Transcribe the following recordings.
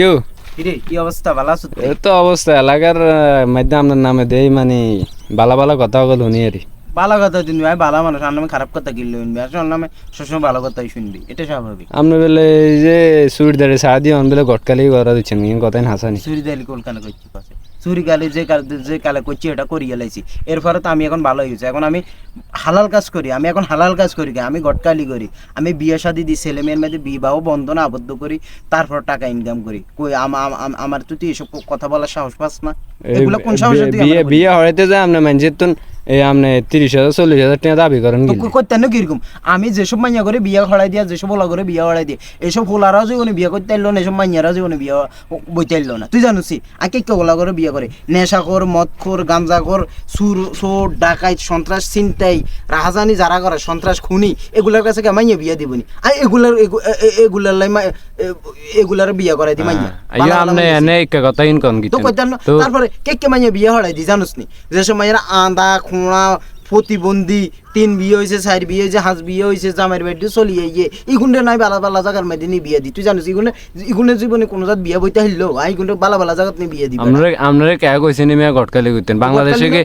You কি অবস্থা? ভালো আছো তো অবস্থা এলাকার মধ্যে আপনার নামে দেই মানে বালা ভালো কথা বল শুনি আর ভালো কথা তুমি ভাই ভালো মানুষ আর নামে খারাপ কথা কিনলে শুনবি আর ওর নামে সবসময় ভালো কথাই শুনবি এটা স্বাভাবিক। আপনি বলে যে সুইট দাঁড়িয়ে সাহা দিয়ে অন বেলে গটকালি করা দিচ্ছেন কিন্তু কথাই হাসানি। দালি কলকাতা করছি চুরি গালি যে যে কালে করছি এটা করিয়ে লাইছি। এর এরপরে তো আমি এখন ভালো হয়েছি এখন আমি হালাল কাজ করি আমি এখন হালাল কাজ করি? আমি গটকালি করি। আমি বিয়ে শাদি দিই ছেলে মেয়ের মধ্যে বিবাহ বন্ধন আবদ্ধ করি তারপর টাকা ইনকাম করি। কই আম- আম- আম- আমার তো তুই এসব কথা বলার সাহস পাস না। এগুলো কোন সাহস বিয়ে- বিয়ে বলিস? যায় আমরা মানে তো এই আপনি তিরিশ হাজার চল্লিশ হাজার টাকা দাবি করেন করতেন না কীরকম আমি যেসব মাইয়া করে বিয়া খড়াই দিয়া যেসব ওলা করে বিয়া খড়াই দিয়ে এসব হোলারাও জীবনে বিয়া করতে পারল না এসব মাইয়ারাও জীবনে বিয়া বইতে পারল না। তুই জানিস আগে কে ওলা করে বিয়া করে? নেশাখোর মদখোর গাঞ্জাখোর সুর সোর ডাকাইত সন্ত্রাস চিন্তাই রাহাজানি যারা করে সন্ত্রাস খুনি এগুলার কাছে কে মাইয়া বিয়া দিবনি? আর এগুলার এগুলার লাই এগুলার বিয়া করাই দি মাইয়া। ভালো ভালো আপনি এনে কথা ইনকম তো কিছু কইতাম না তো তারপরে কে কে মাইয়া বিয়ে হড়াই দি জানোস নি? যেসব মাইয়ারা আন্দা খুঁড়া প্রতিবন্ধী তিন বিয়ে হয়েছে চার বিয়ে হয়েছে হাঁস বিয়ে হয়েছে জামের বাড়িতে চলিয়ে ইয়ে ইগুন্ডে নাই বালা বালা জায়গার মধ্যে নিয়ে বিয়ে দি। তুই জানিস ইগুনে ইগুনে জীবনে কোনো জাত বিয়ে বইতে হিললো আই ইগুন্ডে বালা বালা জায়গাত নিয়ে বিয়ে দিবে। আপনারা আপনারা কে কইছেন মেয়ে গটকালি করতেন বাংলাদেশে কি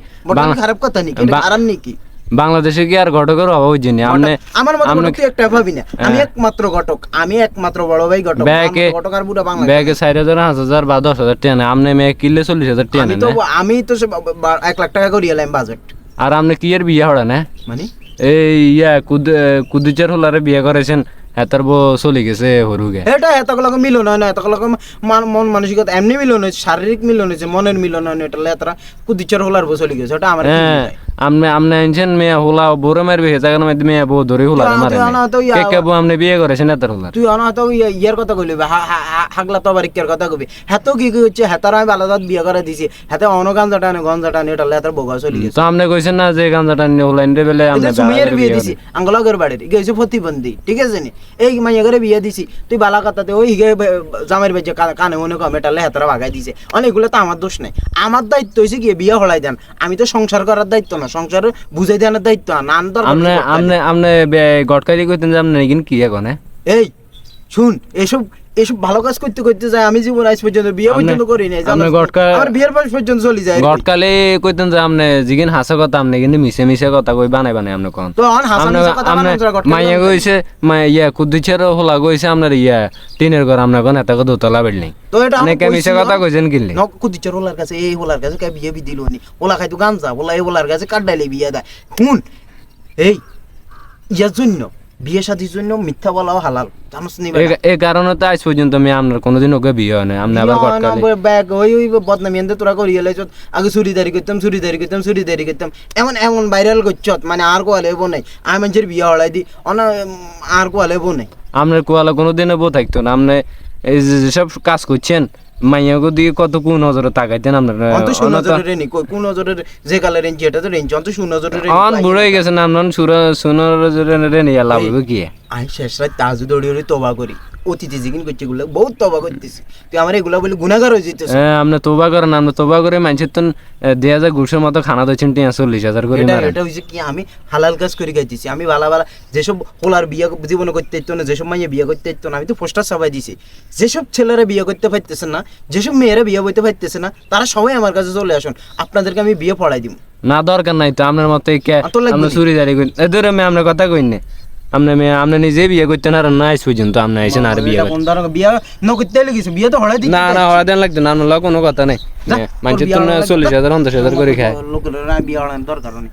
খারাপ কথা নাকি? আরাম নাকি? বাংলাদেশে কি আর ঘটকের অভাব হচ্ছে না? আপনি আমার মতো তুই একটা ভাবি না। আমি হ্যাঁ। একমাত্র ঘটক। আমি একমাত্র বড় ভাই ঘটক। ব্যাগে আমার ঘটক আর বুড়া বাংলা ব্যাগে চার হাজার পাঁচ হাজার বা দশ হাজার টাকা নেয় আপনি মেয়ে কিনলে চল্লিশ হাজার টাকা আমি তো আমি তো সে বা- বা- এক লাখ টাকা করে এলাম বাজেট। আর আপনি কি এর বিয়ে হড়া না? মানে? এই ইয়া কুদ কুদুচের হোলারে বিয়ে করেছেন হেতার বো চলে গেছে হরুগে। এটা এতগুলো মিলন হয় না এতগুলো মন মানসিকতা এমনি মিলন হয়েছে শারীরিক মিলন হয়েছে মনের মিলন হয় না এটা এতরা কুদিচার হলার চলি গেছে ওটা আমার হ্যাঁ? আপনি আপনি আনছেন মেয়ে হোলা বোরে মারবে হে জায়গার মধ্যে মেয়ে বউ ধরে হোলা মারে কে কে বউ আপনি বিয়ে করেছেন হেতার হোলার। তুই অনা তো ইয়া- ইয়ার কথা কইলি হাগলা তো বারিকের কথা কবি হেত কি কি হচ্ছে হেতার আমি বালাদাত বিয়ে করে দিছি। হেতে অনগান জাটানে গন জাটানে এটা লেতার বগা চলে গেছে। তো আপনি কইছেন না যে গাঞ্জাটা নিয়ে হোলা ইন্ডে বেলে যে সুমিয়ের বিয়ে দিছি আঙ্গলগের বাড়ির গেছে প্রতিবন্ধী ঠিক আছে নি? এই মাইয়া করে বিয়ে দিছি তুই বালা কথাতে ওই হিগে জামের বেজে কানে মনে কম এটা লেহাতারা ভাগাই দিছে। অনেকগুলো তো আমার দোষ নাই। আমার দায়িত্ব হয়েছে কি বিয়ে হলাই দেন। আমি তো সংসার করার দায়িত্ব না সংসার বুঝাই দেওয়ার দায়িত্ব না তো আমরা আপনি গটকালি কইতেন যে আপনি কিন্তু কি এখন হ্যাঁ? এই শুন এসব এসব ভালো কাজ করতে করতে যায় আমি জীবন আজ পর্যন্ত বিয়ে আপনি- পর্যন্ত করি নাই আপনি আমার বিয়ের বয়স পর্যন্ত চলে যায় গটকালে কইতেন যে আপনি জিগিন হাসা কথা আপনি কিন্তু মিশে মিশে কথা কই বানাই বানাই আপনি কোন। তো হাসান আপনি মিশা কথা আপনি মাইয়া কইছে মাই ইয়া কুদ্দুচের হোলা কইছে আপনার ইয়া টিনের ঘর আপনার কোন এত দোতলা বিল্ডিং তো এটা আমি অনেকে মিশে কথা কইছেন কিনলে? নক কুদিচার ওলার কাছে এই ওলার কাছে কে বিয়ে বি দিল নি? ওলা খাইতো গাঞ্জা ওলা এই ওলার কাছে কাটাইলে বিয়ে দেয়? শুন এই ইয়ার জন্য বিয়ে শাদির জন্য মিথ্যা বলাও হালাল। এই- কারণে তো আজ পর্যন্ত আমি আপনার কোনোদিন ওকে বিয়ে হয় না আপনি আবার ব্যাগ ওই ওই বদনামি এনতে তোরা করি এলাই আগে চুরিদারি করতাম চুরিদারি করতাম চুরিদারি করতাম। এমন এমন ভাইরাল করছত মানে আর কোয়ালে নাই। আমি মানুষের বিয়ে হলাই দি অনা আর কোয়ালে নাই। আপনার কোয়ালা কোনোদিনও বউ থাকতো না। আপনি এই সব যেসব কাজ করছেন মাইয়াকে দিয়ে কত কোন নজরে তাকাইতেন আপনার? অন্ত সুনজরের রেনি কই কোন নজরের যে কালে রেঞ্জ এটা তো রেঞ্জ অন্ত সুনজরের রেনি অন বুড়ে গেছে নাম নন সুর সুনর রে নিয়ে লাভ কি? আমি শেষ রাত তাজু দৌড়ি তোবা করি। অতিথি জিকিন করছে এগুলো বহুত তোবা করতেছি। তুই আমার এগুলো বলে গুণাগার হয়ে যেতেছে হ্যাঁ তোবা করেন তোবা করে মানুষের তো দেড় হাজার ঘুষের মতো খানা টিয়া চল্লিশ হাজার করে এটা হইছে কি আমি হালাল কাজ করে গাইতেছি আমি ভালা ভালা যেসব হোলার বিয়ে জীবনে করতে না যেসব মাইয়া বিয়ে করতে না আমি তো পোস্টার সবাই দিছি। যেসব ছেলেরা বিয়ে করতে পারতেছে না যেসব মেয়েরা বিয়ে করতে পারতেছে না তারা সবাই আমার কাছে চলে আসুন আপনাদেরকে আমি বিয়ে পড়াই দিব। না দরকার নাই তো আপনার মতো? চুরি এদের আমি আপনার কথা কই না আপনি মেয়ে আপনি নিজে বিয়ে করতেন আর না আইস পর্যন্ত আপনি আইসেন আর বিয়ে বিয়া করতে। কোন ধরনের বিয়ে ন করতে লাগিছো বিয়ে তো হড়াই দিচ্ছি না না হড়াই দেন লাগতো না আপনার কোনো কথা নাই। মানুষের তো চল্লিশ হাজার পঞ্চাশ হাজার করে খায়। লোকের বিয়ে হড়ানোর দরকার নেই।